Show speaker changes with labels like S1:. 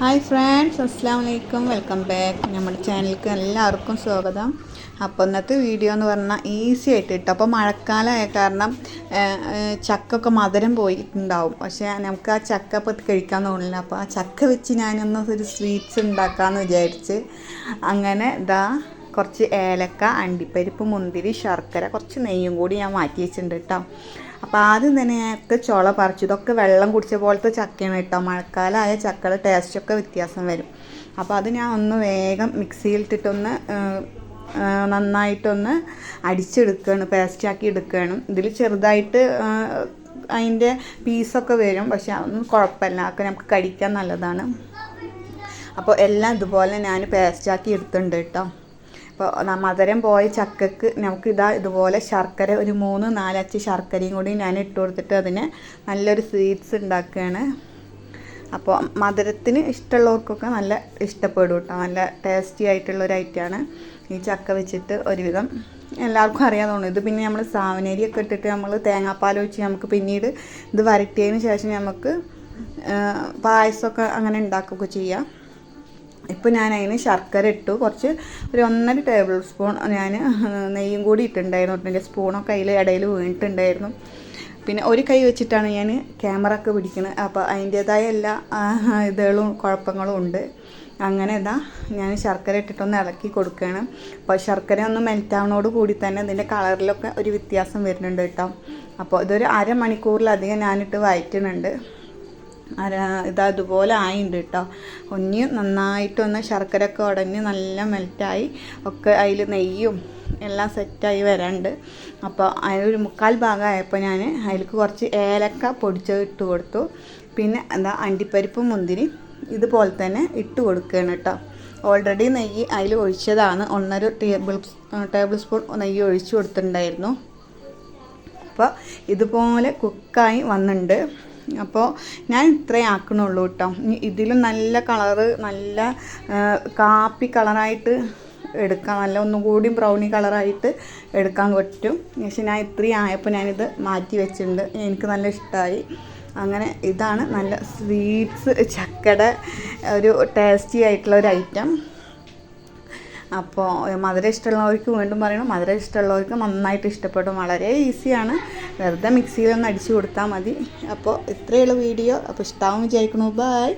S1: Hi friends അസ്സാം വലൈക്കും welcome back നമ്മുടെ ചാനലിലേക്ക് എല്ലാവർക്കും സ്വാഗതം. അപ്പോൾ ഇന്നത്തെ വീഡിയോ എന്ന് പറഞ്ഞാൽ ഈസി ആയിട്ട് കിട്ടും അപ്പോൾ മഴക്കാലമായ കാരണം ചക്കൊക്കെ മധുരം പോയിട്ടുണ്ടാവും. പക്ഷേ നമുക്ക് ആ ചക്ക അപ്പോൾ കഴിക്കാൻ തോന്നില്ല അപ്പോൾ ആ ചക്ക വെച്ച് ഞാനൊന്ന് ഒരു സ്വീറ്റ്സ് ഉണ്ടാക്കാമെന്ന് വിചാരിച്ച് അങ്ങനെ ഇതാ കുറച്ച് ഏലക്ക അണ്ടിപ്പരിപ്പ് മുന്തിരി ശർക്കര കുറച്ച് നെയ്യും കൂടി ഞാൻ മാറ്റി വെച്ചിട്ടുണ്ട് കേട്ടോ അപ്പോൾ ആദ്യം തന്നെ ഞങ്ങൾക്ക് ചുള പറിച്ചു. ഇതൊക്കെ വെള്ളം കുടിച്ച പോലത്തെ ചക്കയാണ് കേട്ടോ. മഴക്കാലമായ ചക്കയുടെ ടേസ്റ്റൊക്കെ വ്യത്യാസം വരും. അപ്പോൾ അത് ഞാൻ ഒന്ന് വേഗം മിക്സിയിലിട്ടിട്ടൊന്ന് നന്നായിട്ടൊന്ന് അടിച്ചെടുക്കുകയാണ്. പേസ്റ്റാക്കി എടുക്കുകയാണ്. ഇതിൽ ചെറുതായിട്ട് അതിന്റെ പീസൊക്കെ വരും. പക്ഷെ അതൊന്നും കുഴപ്പമില്ല. അതൊക്കെ നമുക്ക് കടിക്കാൻ നല്ലതാണ്. അപ്പോൾ എല്ലാം ഇതുപോലെ ഞാൻ പേസ്റ്റാക്കി എടുത്തിട്ടുണ്ട് കേട്ടോ. അപ്പോൾ ന- മധുരം പോയ ചക്കക്ക് നമുക്ക് ഇതാ ഇതുപോലെ ശർക്കര ഒരു മൂന്ന് നാലച്ച് ശർക്കരയും കൂടി ഞാൻ ഇട്ട് കൊടുത്തിട്ട് അതിന് നല്ലൊരു സ്വീറ്റ്സ് ഉണ്ടാക്കുകയാണ്. അപ്പോൾ മധുരത്തിന് ഇഷ്ടമുള്ളവർക്കൊക്കെ നല്ല ഇഷ്ടപ്പെടും കേട്ടോ. നല്ല ടേസ്റ്റി ആയിട്ടുള്ളൊരു ഐറ്റമാണ് ഈ ചക്ക വെച്ചിട്ട് ഒരുവിധം എല്ലാവർക്കും അറിയാൻ തോന്നുന്നു ഇത് പിന്നെ നമ്മൾ സാവനേരിയൊക്കെ ഇട്ടിട്ട് നമ്മൾ തേങ്ങാപ്പാൽ ഒഴിച്ച് നമുക്ക് പിന്നീട് ഇത് വരട്ടിയതിന് ശേഷം നമുക്ക് പായസമൊക്കെ അങ്ങനെ ഉണ്ടാക്കുകയൊക്കെ ചെയ്യാം. ഇപ്പോൾ ഞാൻ അതിന് ശർക്കര ഇട്ടു. കുറച്ച് ഒരു ഒന്നര ടേബിൾ സ്പൂൺ ഞാൻ നെയ്യും കൂടി ഇട്ടിട്ടുണ്ടായിരുന്നു. എന്റെ സ്പൂണൊക്കെ അതിൽ ഇടയിൽ വീണിട്ടുണ്ടായിരുന്നു. പിന്നെ ഒരു കൈ വെച്ചിട്ടാണ് ഞാൻ ക്യാമറ ഒക്കെ പിടിക്കുന്നത് അപ്പോൾ അതിന്റേതായ എല്ലാ ഇതുകളും കുഴപ്പങ്ങളും ഉണ്ട്. അങ്ങനെ ഇതാ ഞാൻ ശർക്കര ഇട്ടിട്ടൊന്ന് ഇളക്കി കൊടുക്കുകയാണ് അപ്പോൾ ശർക്കര ഒന്ന് മെൽറ്റാവണോട് കൂടി തന്നെ ഇതിന്റെ കളറിലൊക്കെ ഒരു വ്യത്യാസം വരുന്നുണ്ട് കേട്ടോ. അപ്പോൾ ഇതൊരു അരമണിക്കൂറിലധികം ഞാനിട്ട് വയറ്റുന്നുണ്ട്. അര ഇതാ ഇതുപോലെ ആയിട്ടുണ്ട് കേട്ടോ ഒന്നി നന്നായിട്ടൊന്ന് ശർക്കര ഒക്കെ ഉടഞ്ഞ് നല്ല മെൽറ്റായി ഒക്കെ അതിൽ നെയ്യും എല്ലാം സെറ്റായി വരാണ്ട്. അപ്പോൾ അതിലൊരു മുക്കാൽ ഭാഗമായപ്പോൾ ഞാൻ അതിലേക്ക് കുറച്ച് ഏലക്ക പൊടിച്ചത് ഇട്ട് കൊടുത്തു. പിന്നെ എന്താ അണ്ടിപ്പരിപ്പും മുന്തിരി ഇതുപോലെ തന്നെ ഇട്ട് കൊടുക്കുകയാണ് കേട്ടോ ഓൾറെഡി നെയ്യ് അതിൽ ഒഴിച്ചതാണ്. ഒന്നര ടേബിൾ ടേബിൾ സ്പൂൺ നെയ്യ് ഒഴിച്ചു കൊടുത്തിട്ടുണ്ടായിരുന്നു. അപ്പോൾ ഇതുപോലെ കുക്കായി വന്നിട്ടുണ്ട് അപ്പോൾ ഞാൻ ഇത്രേ ആക്കണുള്ളൂ കേട്ടോ ഇതിലും നല്ല കളറ് നല്ല കാപ്പി കളറായിട്ട് എടുക്കാം. നല്ല ഒന്നും കൂടി ബ്രൗണി കളറായിട്ട് എടുക്കാൻ പറ്റും. പക്ഷെ ഞാൻ ഇത്രയും ആയപ്പോൾ ഞാനിത് മാറ്റി വെച്ചിട്ടുണ്ട്. എനിക്ക് നല്ല ഇഷ്ടമായി അങ്ങനെ ഇതാണ് നല്ല സ്വീറ്റ്സ് ചക്കട ഒരു ടേസ്റ്റി ആയിട്ടുള്ള ഒരു ഐറ്റം. അപ്പോൾ മധുരം ഇഷ്ടമുള്ളവർക്ക് വീണ്ടും പറയണം മധുരം ഇഷ്ടമുള്ളവർക്ക് നന്നായിട്ട് ഇഷ്ടപ്പെടും. വളരെ ഈസിയാണ്. വെറുതെ മിക്സിയിലൊന്ന് അടിച്ചു കൊടുത്താൽ മതി. അപ്പോൾ ഇത്രയുള്ള വീഡിയോ. അപ്പോൾ ഇഷ്ടമാവും വിചാരിക്കണു ബൈ.